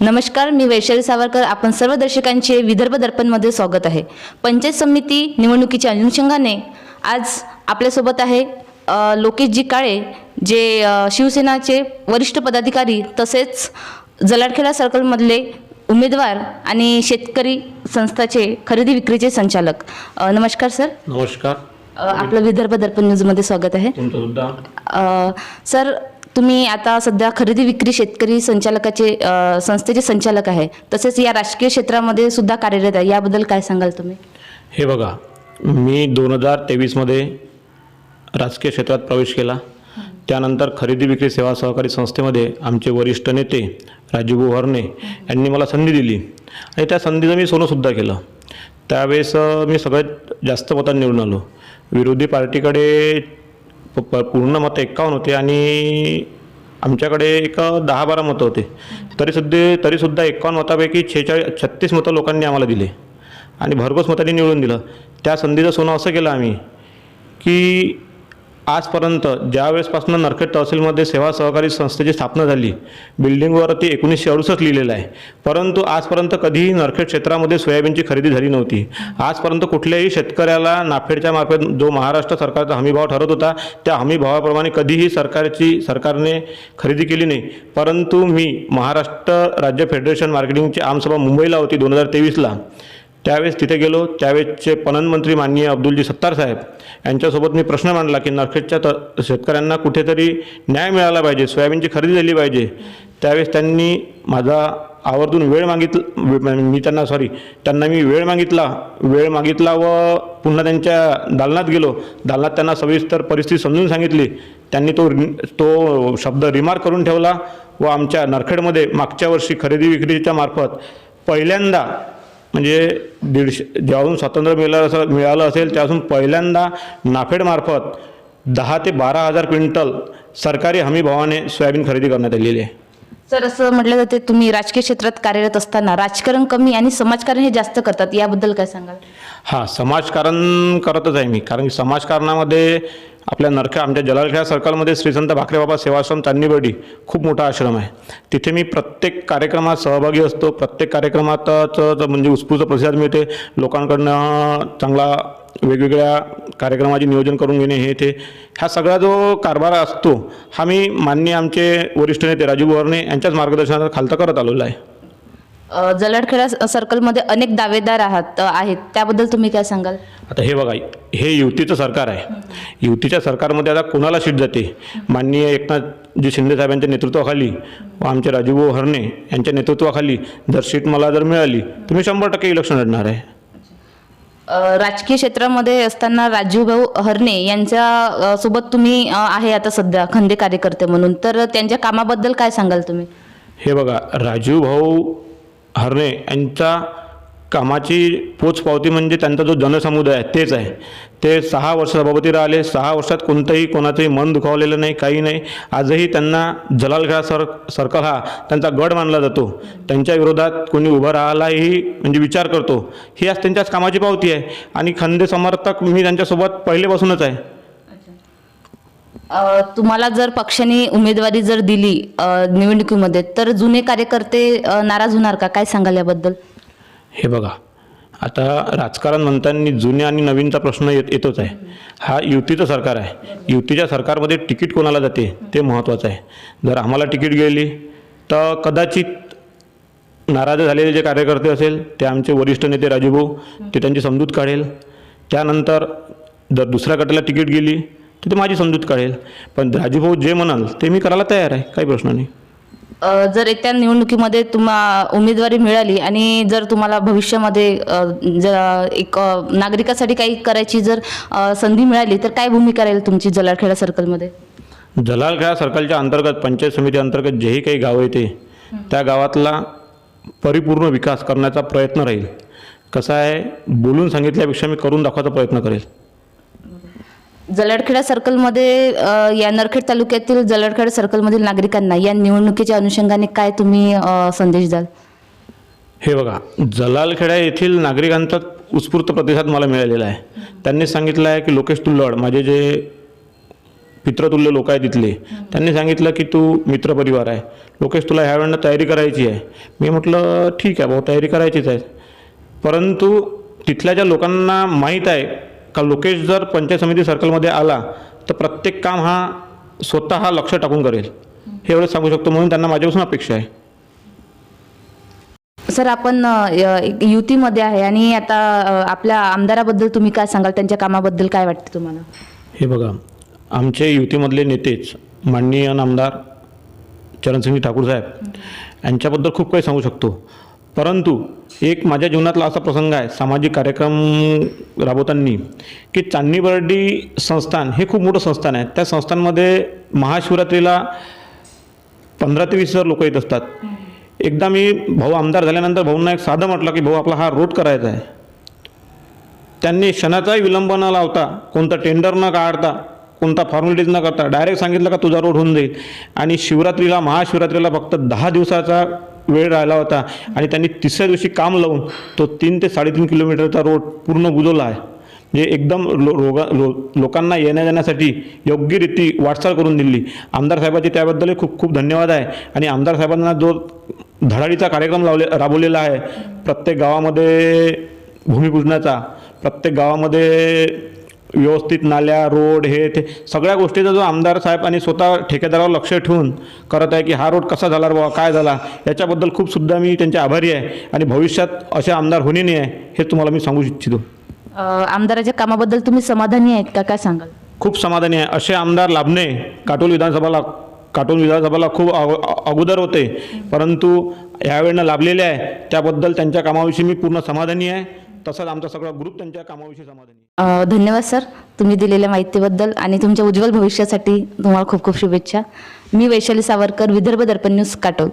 नमस्कार मी वैशाली सावरकर. आपण सर्व दर्शकांचे विदर्भ दर्पणमध्ये स्वागत आहे. पंचायत समिती निवडणुकीच्या अनुषंगाने आज आपल्यासोबत आहे लोकेशजी काळे जे शिवसेनाचे वरिष्ठ पदाधिकारी तसेच जलाडखेडा सर्कलमधले उमेदवार आणि शेतकरी संस्थाचे खरेदी विक्रीचे संचालक. नमस्कार सर. नमस्कार. आपलं विदर्भ दर्पण न्यूजमध्ये स्वागत आहे. सर तुम्ही आता सध्या खरेदी विक्री शेतकरी संचालकाचे संस्थेचे संचालक आहे. तसेच या राजकीय क्षेत्रामध्ये सुद्धा कार्यरत आहे. याबद्दल काय सांगाल तुम्ही? हे बघा मी दोन हजार तेवीसमध्ये राजकीय क्षेत्रात प्रवेश केला. त्यानंतर खरेदी विक्री सेवा सहकारी संस्थेमध्ये आमचे वरिष्ठ नेते राजीव हरणे यांनी मला संधी दिली. आणि त्या संधीचं मी सोनंसुद्धा केलं. त्यावेळेस मी सगळ्यात जास्त मतात निवडून आलो. विरोधी पार्टीकडे पूर्ण मतं एक्कावन्न होते आणि आमच्याकडे एक दहा बारा मतं होते. तरीसुद्धा तरीसुद्धा एक्कावन्न मतापैकी छेचाळीस छत्तीस मतं लोकांनी आम्हाला दिले. आणि भरघोस मतांनी निवडून दिलं. त्या संधीचं सोनं असं केलं आम्ही की आजपर्यंत ज्यावेळेसपासून नरखेड तहसीलमध्ये सेवा सहकारी संस्थेची स्थापना झाली बिल्डिंगवरती एकोणीसशे अडुसष्ट लिहिलेलं आहे. परंतु आजपर्यंत कधीही नरखेड क्षेत्रामध्ये सोयाबीनची खरेदी झाली नव्हती. आजपर्यंत कुठल्याही शेतकऱ्याला नाफेडच्या मार्फत जो महाराष्ट्र सरकारचा हमीभाव ठरत होता त्या हमीभावाप्रमाणे कधीही सरकारची सरकारने खरेदी केली नाही. परंतु मी महाराष्ट्र राज्य फेडरेशन मार्केटिंगची आमसभा मुंबईला होती दोन हजार तेवीसला. त्यावेळेस तिथे गेलो. त्यावेळेसचे पणन मंत्री माननीय अब्दुलजी सत्तार साहेब यांच्यासोबत मी प्रश्न मांडला की नरखेडच्या त शेतकऱ्यांना कुठेतरी न्याय मिळाला पाहिजे सोयाबीनची खरेदी झाली पाहिजे. त्यावेळेस त्यांनी माझा आवर्जून वेळ मागितला मी त्यांना सॉरी त्यांना मी वेळ मागितला. वेळ मागितला व पुन्हा त्यांच्या दालनात गेलो. दालनात त्यांना सविस्तर परिस्थिती समजून सांगितली. त्यांनी तो रि- तो शब्द रिमार्क करून ठेवला व आमच्या नरखेडमध्ये मागच्या वर्षी खरेदी विक्रीच्या मार्फत पहिल्यांदा म्हणजे दीडशे ज्यावरून स्वातंत्र्य मिळालं असं मिळालं असेल त्यापासून पहिल्यांदा नाफेडमार्फत दहा ते बारा हजार क्विंटल सरकारी हमीभावाने सोयाबीन खरेदी करण्यात आलेली आहे. सर असं म्हटलं जाते तुम्ही राजकीय क्षेत्रात कार्यरत असताना राजकारण कमी आणि समाजकारण हे जास्त करतात याबद्दल काय सांगाल? हां समाजकारण करतच आहे मी कारण की समाजकारणामध्ये आपल्या नरख्या आमच्या जलालखेडा सर्कलमध्ये श्री संत भाकरेबाबा सेवाश्रम चांदणीबर्डी खूप मोठा आश्रम आहे. तिथे मी प्रत्येक कार्यक्रमात सहभागी असतो प्रत्येक कार्यक्रमातच म्हणजे उत्स्फूर्त प्रतिसाद मिळते लोकांकडनं चांगला वेगवेगळ्या कार्यक्रमाचे नियोजन करून घेणे हे ते हा सगळा जो कारभार असतो हा मी माननीय आमचे वरिष्ठ नेते राजीव वर्णे यांच्याच मार्गदर्शनात खालता करत आलेलो आहे. जलाडखेडा सर्कलमध्ये अनेक दावेदार आहात आहेत. त्याबद्दल तुम्ही काय सांगाल? आता हे बघा हे युतीचं सरकार आहे. युतीच्या सरकारमध्ये आता कोणाला सीट जाते? माननीय एकनाथजी शिंदे साहेबांच्या नेतृत्वाखाली व आमचे राजीव हरणे यांच्या नेतृत्वाखाली जर सीट मला जर मिळाली तर मी शंभर टक्के इलेक्शन लढणार आहे. राजकीय क्षेत्रामध्ये असताना राजीवभाऊ हरणे यांच्या सोबत तुम्ही आहे आता सध्या खंदे कार्यकर्ते म्हणून. तर त्यांच्या कामाबद्दल काय सांगाल तुम्ही? हे बघा राजीव भाऊ हरणे यांचा कामाची पोचपावती म्हणजे त्यांचा जो जनसमुदाय आहे तेच आहे. ते सहा वर्ष सभापती राहिले. सहा वर्षात कोणतंही कोणाचंही मन दुखावलेलं नाही काही नाही. आजही त्यांना जलालखेडा सर सर्कल हा त्यांचा गड मानला जातो. त्यांच्या विरोधात कोणी उभं राहायलाही म्हणजे विचार करतो. ही आज त्यांच्याच कामाची पावती आहे. आणि खंदे समर्थक मी त्यांच्यासोबत पहिलेपासूनच आहे. तुम्हाला जर पक्षाने उमेदवारी जर दिली निवडणुकीमध्ये तर जुने कार्यकर्ते नाराज होणार का? काय सांगाल याबद्दल? हे बघा. आता राजकारण म्हणताना जुन्या आणि नवीनचा प्रश्न येत येतोच आहे. हा युतीचं सरकार आहे. युतीच्या सरकारमध्ये तिकीट कोणाला जाते ते महत्त्वाचं आहे. जर आम्हाला तिकीट गेली तर कदाचित नाराज झालेले जे कार्यकर्ते असेल ते आमचे वरिष्ठ नेते राजूभाऊ ते त्यांची समजूत काढेल. त्यानंतर जर दुसऱ्या गटाला तिकीट गेली तर ते माझी समजूत काढेल. पण राजूभाऊ जे म्हणाल ते मी करायला तयार आहे. काही प्रश्न नाही. जर येत्या निवडणुकीमध्ये तुम्हा उमेदवारी मिळाली आणि जर तुम्हाला भविष्यामध्ये जर एक नागरिकासाठी काही करायची जर संधी मिळाली तर काय भूमिका राहील तुमची जलाळखेडा सर्कलमध्ये? जलालखेडा सर्कलच्या अंतर्गत पंचायत समिती अंतर्गत जेही काही गावं येते त्या गावातला परिपूर्ण विकास करण्याचा प्रयत्न राहील. कसं आहे बोलून सांगितल्यापेक्षा मी करून दाखवायचा प्रयत्न करेल. जलडखेडा सर्कलमध्ये या नरखेड तालुक्यातील जलडखेडा सर्कलमधील नागरिकांना या निवडणुकीच्या अनुषंगाने काय तुम्ही संदेश द्याल? हे बघा जलालखेडा येथील नागरिकांचा उत्स्फूर्त प्रतिसाद मला मिळालेला आहे. त्यांनी सांगितलं आहे की लोकेश तुल्लड माझे जे पित्रतुल्य लोक आहे तिथले त्यांनी सांगितलं की तू मित्रपरिवार आहे. लोकेश तुला ह्यावेळेला तयारी करायची आहे. मी म्हटलं ठीक आहे भाऊ तयारी करायचीच आहे. परंतु तिथल्या ज्या लोकांना माहीत आहे का लोकेश जर पंचायत समिती सर्कलमध्ये आला तर प्रत्येक काम हा स्वतः लक्ष टाकून करेल. हे एवढं सांगू शकतो म्हणून त्यांना माझ्यापासून अपेक्षा आहे. सर आपण युतीमध्ये आहे आणि आता आपल्या आमदाराबद्दल तुम्ही काय सांगाल? त्यांच्या कामाबद्दल काय वाटते तुम्हाला? हे बघा आमचे युतीमधले नेतेच माननीय नामदार चरणसिंग ठाकूर साहेब यांच्याबद्दल खूप काही सांगू शकतो. परंतु एक माझ्या जीवनातला असा प्रसंग आहे सामाजिक कार्यक्रम राबवताना की चांदणी बर्डी संस्थान हे खूप मोठं संस्थान आहे. त्या संस्थानमध्ये महाशिवरात्रीला पंधरा ते वीस हजार लोक येत असतात. एकदा मी भाऊ आमदार झाल्यानंतर भाऊंना एक साधं म्हटलं की भाऊ आपला हा रोड करायचा आहे. त्यांनी क्षणाचाही विलंब न लावता कोणतं टेंडर न काढता कोणता फॉर्मॅलिटीज न करता डायरेक्ट सांगितलं का तुझा रोड होऊन जाईल. आणि शिवरात्रीला महाशिवरात्रीला फक्त दहा दिवसाचा वेळ राहिला होता आणि त्यांनी तिसऱ्या दिवशी काम लावून तो तीन ते साडेतीन किलोमीटरचा रोड पूर्ण बुजवला आहे. म्हणजे एकदम लो रोगा लो लोकांना येण्या जाण्यासाठी योग्य रीती वाटचाल करून दिली. आमदार साहेबाचे त्याबद्दलही खूप खूप धन्यवाद आहे. आणि आमदार साहेबांना जो धडाडीचा कार्यक्रम लावले राबवलेला आहे प्रत्येक गावामध्ये भूमिपूजनाचा प्रत्येक गावामध्ये व्यवस्थित नाल्या रोड हे ते सगळ्या गोष्टीचा जो आमदार साहेब आणि स्वतः ठेकेदारावर लक्ष ठेवून करत आहे की हा रोड कसा झाला बाबा काय झाला याच्याबद्दल खूप सुद्धा मी त्यांचे आभारी आहे आणि भविष्यात असे आमदार होणे नाही आहे हे तुम्हाला मी सांगू इच्छितो. आमदाराच्या कामाबद्दल तुम्ही समाधानी आहेत का? काय सांगाल? खूप समाधानी आहे. असे आमदार लाभणे काटोल विधानसभाला काटोल विधानसभाला खूप अगो- अगोदर होते. परंतु यावेळेनं लाभलेले आहे. त्याबद्दल त्यांच्या कामाविषयी मी पूर्ण समाधानी आहे. तसंच आमचा सगळा ग्रुप त्यांच्या कामाविषयी समाधानी धन्यवाद सर. तुम्ही दिलेल्या माहितीबद्दल आणि तुमच्या उज्ज्वल भविष्यासाठी तुम्हाला खूप खूप शुभेच्छा. मी वैशाली सावरकर विदर्भ दर्पण न्यूज काटोल.